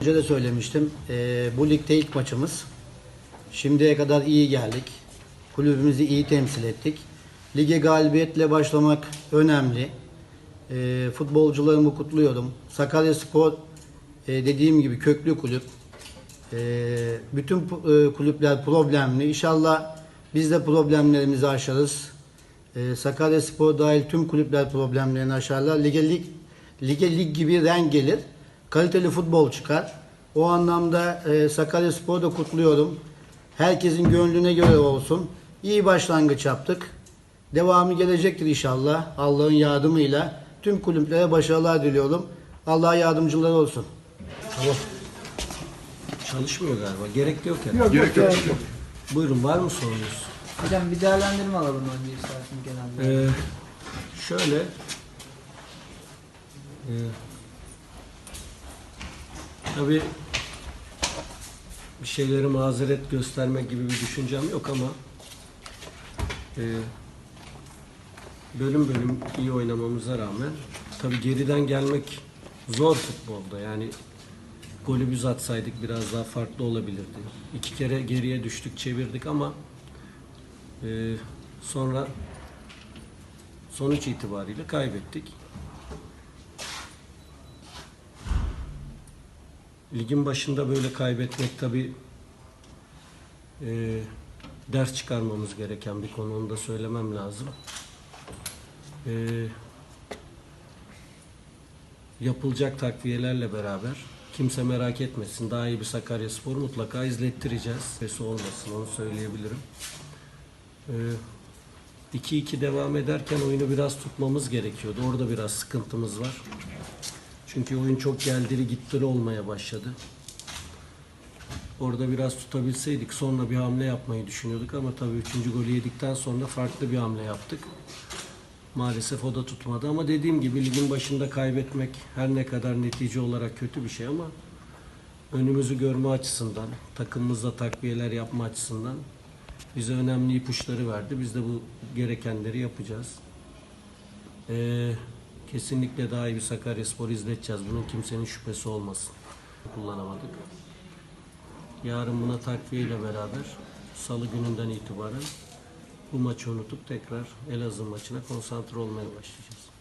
Önce de söylemiştim. eee, bu ligde ilk maçımız. Şimdiye kadar iyi geldik. Kulübümüzü iyi temsil ettik. Lige galibiyetle başlamak önemli. Eee futbolcularımı kutluyorum. Sakarya Spor eee, dediğim gibi köklü kulüp. Eee, bütün eee, kulüpler problemli. İnşallah biz de problemlerimizi aşarız. Eee Sakarya Spor dahil tüm kulüpler problemlerini aşarlar. Lige lig, lige lig gibi renk gelir. Kaliteli futbol çıkar. O anlamda eee Sakarya Spor'u da kutluyorum. Herkesin gönlüne göre olsun. İyi başlangıç yaptık. Devamı gelecektir inşallah. Allah'ın yardımıyla. Tüm kulüplere başarılar diliyorum. Allah yardımcıları olsun. Tamam. Çalışmıyor galiba. Gerek de yok yani. Yok yok yok. yok. Buyurun var mı sorunuz? Hocam bir değerlendirme alalım önce istersen genelde. Ee, şöyle ee, tabii bir şeyleri mazeret göstermek gibi bir düşüncem yok ama ee, bölüm bölüm iyi oynamamıza rağmen tabii geriden gelmek zor futbolda yani golü biz atsaydık biraz daha farklı olabilirdi. İki kere geriye düştük çevirdik ama ee, sonra sonuç itibariyle kaybettik. Ligin başında böyle kaybetmek tabi ders çıkarmamız gereken bir konu onu da söylemem lazım. Ee, yapılacak takviyelerle beraber kimse merak etmesin daha iyi bir Sakarya Spor mutlaka izlettireceğiz. Sesi olmasın onu söyleyebilirim. Ee, 2-2 devam ederken oyunu biraz tutmamız gerekiyordu. Orada biraz sıkıntımız var. Çünkü oyun çok geldiri gittiri olmaya başladı. Orada biraz tutabilseydik sonra bir hamle yapmayı düşünüyorduk ama tabii 3. golü yedikten sonra farklı bir hamle yaptık. Maalesef o da tutmadı ama dediğim gibi ligin başında kaybetmek her ne kadar netice olarak kötü bir şey ama önümüzü görme açısından, takımımızda takviyeler yapma açısından bize önemli ipuçları verdi. Biz de bu gerekenleri yapacağız. Ee, kesinlikle daha iyi bir Sakaryaspor izleteceğiz. Bunun kimsenin şüphesi olmasın. Kullanamadık. Yarın buna takviye ile beraber salı gününden itibaren bu maçı unutup tekrar Elazığ maçına konsantre olmaya başlayacağız.